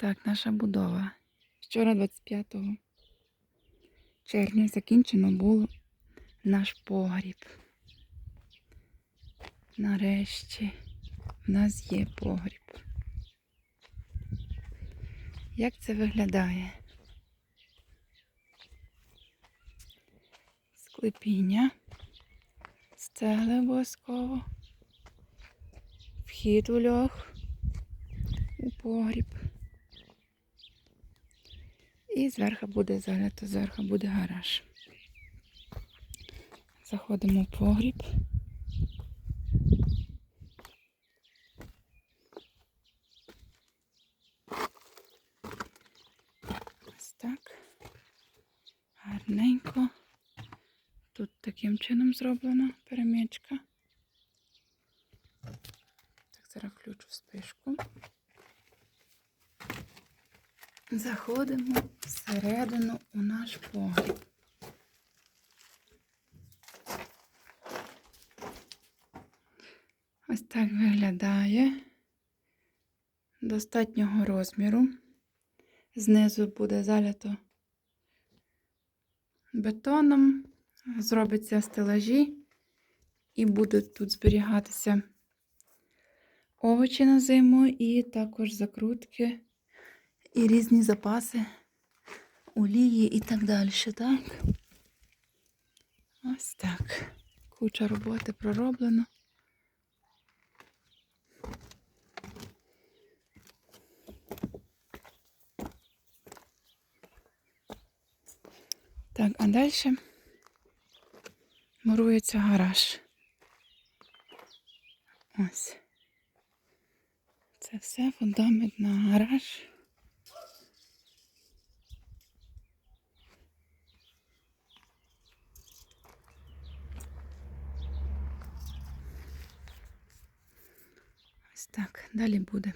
Так, наша будова. Вчора, 25 червня, закінчено було наш погріб. Нарешті в нас є погріб. Як це виглядає? Склепіння, стели обов'язково, вхід у льох у погріб. І зверху буде залито, зверху буде гараж. Заходимо в погріб. Ось так. Гарненько. Тут таким чином зроблена перемічка. Так, зараз включу спишку. Заходимо всередину у наш погріб. Ось так виглядає. Достатнього розміру. Знизу буде залито бетоном, зробиться стелажі і будуть тут зберігатися овочі на зиму і також закрутки і різні запаси, олії і так далі. Так? Ось так. Куча роботи пророблено. Так, а далі мурується гараж. Ось. Це все фундамент на гараж. Так, далі буде.